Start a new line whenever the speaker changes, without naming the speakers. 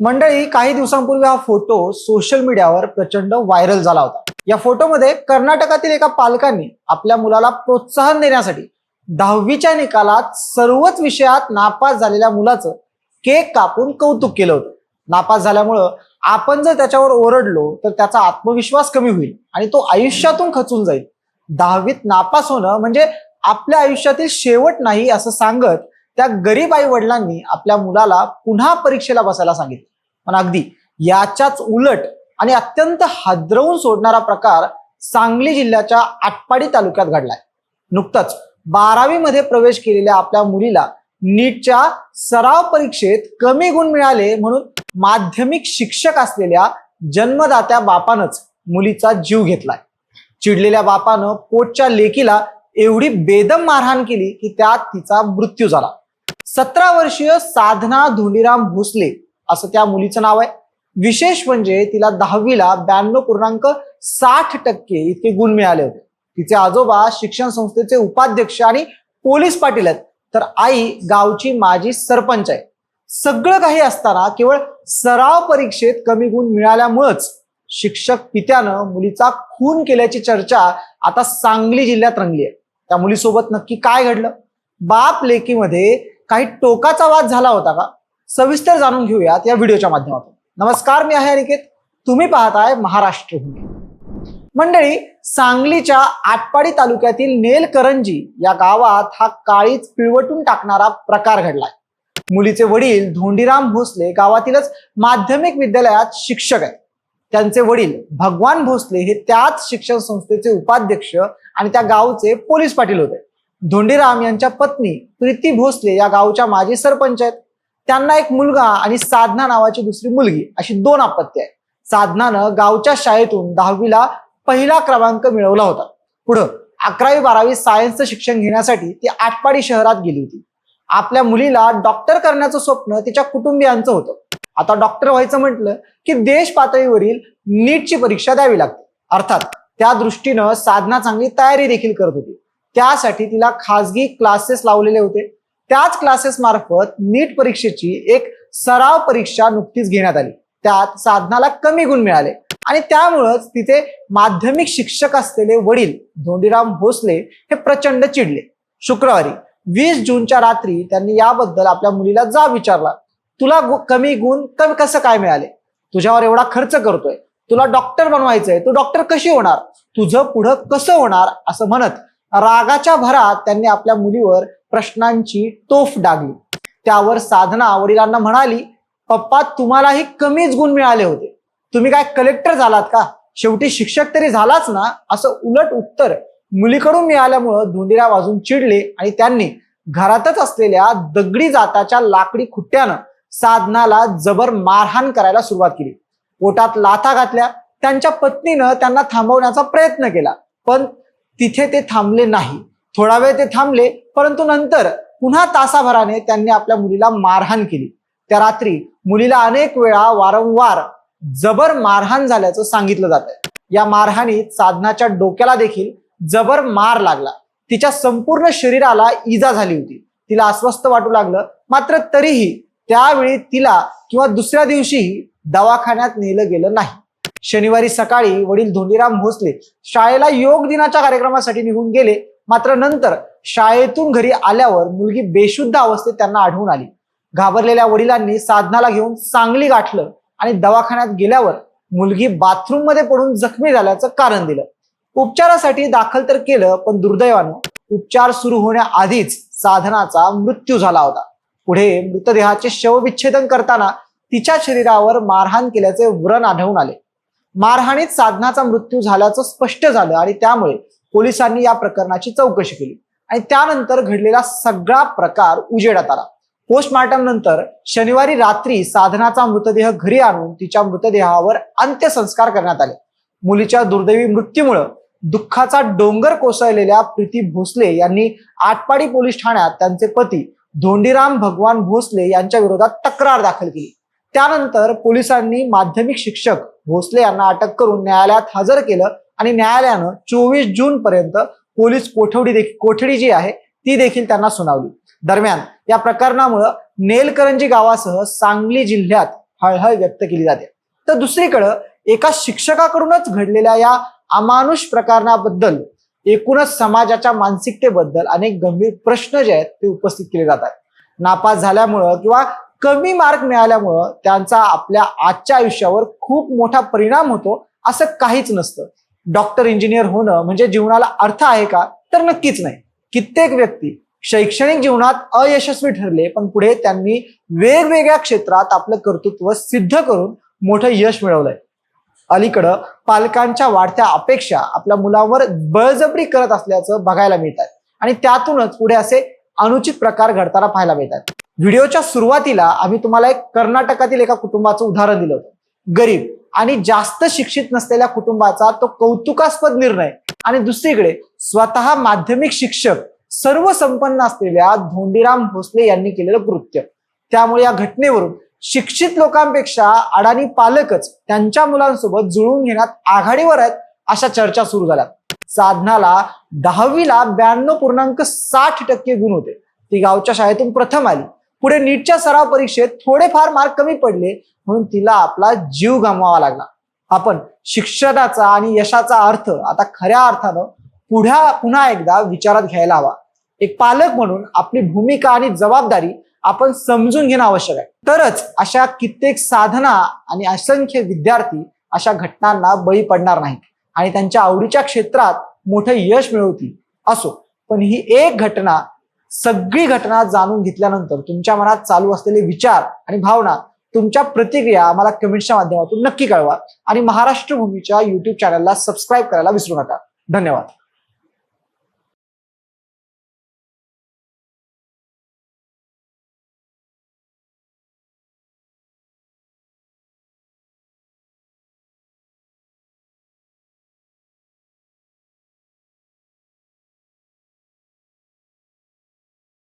मंडळी काही दिवसांपूर्वी हा फोटो सोशल मीडियावर प्रचंड व्हायरल झाला होता. या फोटोमध्ये कर्नाटकातील एका पालकांनी आपल्या मुलाला प्रोत्साहन देण्यासाठी दहावीच्या निकालात सर्वच विषयात नापास झालेल्या मुलाचं केक कापून कौतुक केलं होतं. नापास झाल्यामुळं आपण जर त्याच्यावर ओरडलो तर त्याचा आत्मविश्वास कमी होईल आणि तो आयुष्यातून खचून जाईल. दहावीत नापास होणं म्हणजे आपल्या आयुष्यातील शेवट नाही असं सांगत त्या गरीब आई वडिलांनी आपल्या मुलाला पुन्हा परीक्षेला बसायला सांगितलं. पण अगदी याच्याच उलट आणि अत्यंत हादरवून सोडणारा प्रकार सांगली जिल्ह्याच्या आटपाडी तालुक्यात घडलाय. नुकतंच बारावी मध्ये प्रवेश केलेल्या आपल्या मुलीला नीटच्या सराव परीक्षेत कमी गुण मिळाले म्हणून माध्यमिक शिक्षक असलेल्या जन्मदात्या बापानच मुलीचा जीव घेतलाय. चिडलेल्या बापानं पोटच्या लेकीला एवढी बेदम मारहाण केली की त्यात तिचा मृत्यू झाला. सतरा वर्षीय साधना धोंडीराम भोसले असं त्या मुलीचं नाव आहे. विशेष म्हणजे तिला दहावीला ब्याण्णव पूर्णांक साठ टक्के इतके गुण मिळाले होते. तिचे आजोबा शिक्षण संस्थेचे उपाध्यक्ष आणि पोलीस पाटील आहेत. तर आई गावची माजी सरपंच आहे. सगळं काही असताना केवळ सराव परीक्षेत कमी गुण मिळाल्यामुळंच शिक्षक पित्यानं मुलीचा खून केल्याची चर्चा आता सांगली जिल्ह्यात रंगली आहे. त्या मुलीसोबत नक्की काय घडलं? बाप लेकीमध्ये काही टोकाचा वाद झाला होता का? सविस्तर जाणून घेऊयात या व्हिडिओच्या माध्यमातून. नमस्कार मी आहे अनिकेत. तुम्ही पाहताय महाराष्ट्र भूमी मंडळी सांगलीच्या आटपाडी तालुक्यातील नेलकरंजी या गावात हा काळीच पिळवटून टाकणारा प्रकार घडलाय. मुलीचे वडील धोंडीराम भोसले गावातीलच माध्यमिक विद्यालयात शिक्षक आहेत. त्यांचे वडील भगवान भोसले हे त्याच शिक्षण संस्थेचे उपाध्यक्ष आणि त्या गावचे पोलीस पाटील होते. धोंडीराम यांच्या पत्नी प्रीती भोसले या गावच्या माजी सरपंच आहेत. त्यांना एक मुलगा आणि साधना नावाची दुसरी मुलगी अशी दोन आपत्ती आहेत. साधनानं गावच्या शाळेतून दहावीला पहिला क्रमांक मिळवला होता. पुढं अकरावी बारावी सायन्सचं शिक्षण घेण्यासाठी ती आटपाडी शहरात गेली होती. आपल्या मुलीला डॉक्टर करण्याचं स्वप्न तिच्या कुटुंबियांचं होतं. आता डॉक्टर व्हायचं म्हटलं की देश पातळीवरील नीटची परीक्षा द्यावी लागते. अर्थात त्या दृष्टीनं साधना चांगली तयारी देखील करत होती. त्यासाठी तिला खाजगी क्लासेस लावलेले होते. त्याच क्लासेस मार्फत नीट परीक्षेची एक सराव परीक्षा नुकतीच घेण्यात आली. त्यात साधनाला कमी गुण मिळाले. आणि त्यामुळंच तिथे माध्यमिक शिक्षक असलेले वडील धोंडीराम भोसले हे प्रचंड चिडले. शुक्रवारी वीस जूनच्या रात्री त्यांनी याबद्दल आपल्या मुलीला जा विचारला. तुला गु- कमी गुण कमी कसं काय मिळाले? तुझ्यावर एवढा खर्च करतोय. तुला डॉक्टर बनवायचंय. तू डॉक्टर कशी होणार? तुझं पुढं कसं होणार? असं म्हणत रागाच्या भरात त्यांनी आपल्या मुलीवर प्रश्नांची तोफ डागली. त्यावर साधना वडिलांना म्हणाली पप्पा तुम्हालाही कमीच गुण मिळाले होते. तुम्ही काय कलेक्टर झालात का? शेवटी शिक्षक तरी झालाच ना? असं उलट उत्तर मुलीकडून मिळाल्यामुळं धोंडीराव वाजून चिडले आणि त्यांनी घरातच असलेल्या दगडी जाताच्या लाकडी खुट्ट्यानं साधनाला जबर मारहाण करायला सुरुवात केली. पोटात लाथा घातल्या. त्यांच्या पत्नीनं त्यांना थांबवण्याचा प्रयत्न केला. पण तिथे ते थांबले नाही. थोडा वेळ ते थांबले परंतु नंतर पुन्हा तासाभराने त्यांनी आपल्या मुलीला मारहाण केली. त्या रात्री मुलीला अनेक वेळा वारंवार जबर मारहाण झाल्याचं सांगितलं जात आहे या मारहाणीत साधनाच्या डोक्याला देखील जबर मार लागला. तिच्या संपूर्ण शरीराला इजा झाली होती. तिला अस्वस्थ वाटू लागलं. मात्र तरीही त्यावेळी तिला किंवा दुसऱ्या दिवशीही दवाखान्यात नेलं गेलं नाही. शनिवारी सकाळी वडील धोंडीराम भोसले शाळेला योग दिनाच्या कार्यक्रमासाठी निघून गेले. मात्र नंतर शाळेतून घरी आल्यावर मुलगी बेशुद्ध अवस्थेत त्यांना आढळून आली. घाबरलेल्या वडिलांनी साधनाला घेऊन सांगली गाठलं आणि दवाखान्यात गेल्यावर मुलगी बाथरूममध्ये पडून जखमी झाल्याचं कारण दिलं. उपचारासाठी दाखल तर केलं पण दुर्दैवानं उपचार सुरू होण्याआधीच साधनाचा मृत्यू झाला होता. पुढे मृतदेहाचे शवविच्छेदन करताना तिच्या शरीरावर मारहाण केल्याचे व्रण आढळून आले. मारहाणीत साधनाचा मृत्यू झाल्याचं स्पष्ट झालं आणि त्यामुळे पोलिसांनी या प्रकरणाची चौकशी केली. आणि त्यानंतर घडलेला सगळा प्रकार उजेडात आला. पोस्टमार्टम नंतर शनिवारी रात्री साधनाचा मृतदेह घरी आणून तिच्या मृतदेहावर अंत्यसंस्कार करण्यात आले. मुलीच्या दुर्दैवी मृत्यूमुळं दुःखाचा डोंगर कोसळलेल्या प्रीती भोसले यांनी आटपाडी पोलीस ठाण्यात त्यांचे पती धोंडीराम भगवान भोसले यांच्या विरोधात तक्रार दाखल केली. त्यानंतर पोलिसांनी माध्यमिक शिक्षक भोसले यांना अटक करून न्यायालयात हजर केलं आणि न्यायालयानं चोवीस जून पर्यंत पोलीस कोठडी देखील कोठडी जी आहे ती देखील त्यांना सुनावली. दरम्यान या प्रकरणामुळं नेलकरंजी गावासह सांगली जिल्ह्यात हळहळ व्यक्त केली जाते. तर दुसरीकडं एका शिक्षकाकडूनच घडलेल्या या अमानुष प्रकरणाबद्दल एकूणच समाजाच्या मानसिकतेबद्दल अनेक गंभीर प्रश्न जे आहेत ते उपस्थित केले जातात. नापास झाल्यामुळं किंवा कमी मार्क मिळाल्यामुळं त्यांचा आपल्या आजच्या आयुष्यावर खूप मोठा परिणाम होतो असं काहीच नसतं. डॉक्टर इंजिनियर होणं म्हणजे जीवनाला अर्थ आहे का? तर नक्कीच नाही. कित्येक व्यक्ती शैक्षणिक जीवनात अयशस्वी ठरले पण पुढे त्यांनी वेगवेगळ्या क्षेत्रात आपलं कर्तृत्व सिद्ध करून मोठं यश मिळवलंय. अलीकडं पालकांच्या वाढत्या अपेक्षा आपल्या मुलांवर बळजबरी करत असल्याचं बघायला मिळतात आणि त्यातूनच पुढे असे अनुचित प्रकार घडताना पाहायला मिळतात. व्हिडिओच्या सुरुवातीला आम्ही तुम्हाला एक कर्नाटकातील एका कुटुंबाचं उदाहरण दिलं होतं. गरीब आणि जास्त शिक्षित नसलेल्या कुटुंबाचा तो कौतुकास्पद निर्णय. आणि दुसरीकडे स्वतः माध्यमिक शिक्षक सर्व संपन्न असलेल्या धोंडीराम भोसले यांनी केलेलं कृत्य. त्यामुळे या घटनेवरून शिक्षित लोकांपेक्षा अडाणी पालकच त्यांच्या मुलांसोबत जुळवून घेण्यात आघाडीवर आहेत अशा चर्चा सुरू झाल्या. साधनाला दहावीला ब्याण्णव पूर्णांक साठ टक्के गुण होते. ती गावच्या शाळेतून प्रथम आली. पुढे नीटच्या सराव परीक्षेत थोडेफार मार्क कमी पडले म्हणून तिला आपला जीव गमवावा लागला. आपण शिक्षणाचा आणि यशाचा अर्थ आता खऱ्या अर्थानं पुढ्या पुन्हा एकदा विचारात घ्यायला हवा. एक पालक म्हणून आपली भूमिका आणि जबाबदारी आपण समजून घेणं आवश्यक आहे. तरच अशा कित्येक साधना आणि असंख्य विद्यार्थी अशा घटनांना बळी पडणार नाहीत आणि त्यांच्या आवडीच्या क्षेत्रात मोठं यश मिळवतील. असो पण ही एक घटना सगळी घटना जाणून घेतल्यानंतर तुमच्या मनात चालू असलेले विचार आणि भावना तुमच्या प्रतिक्रिया आम्हाला कमेंट्सच्या माध्यमातून नक्की कळवा. आणि महाराष्ट्र भूमीच्या युट्यूब चॅनलला सबस्क्राईब करायला विसरू नका. धन्यवाद.